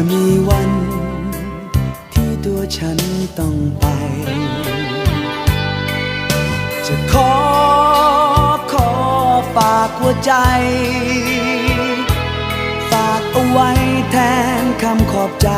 จะมีวันที่ตัวฉันต้องไป จะขอขอฝากหัวใจ ฝากเอาไว้แทนคำขอบใจ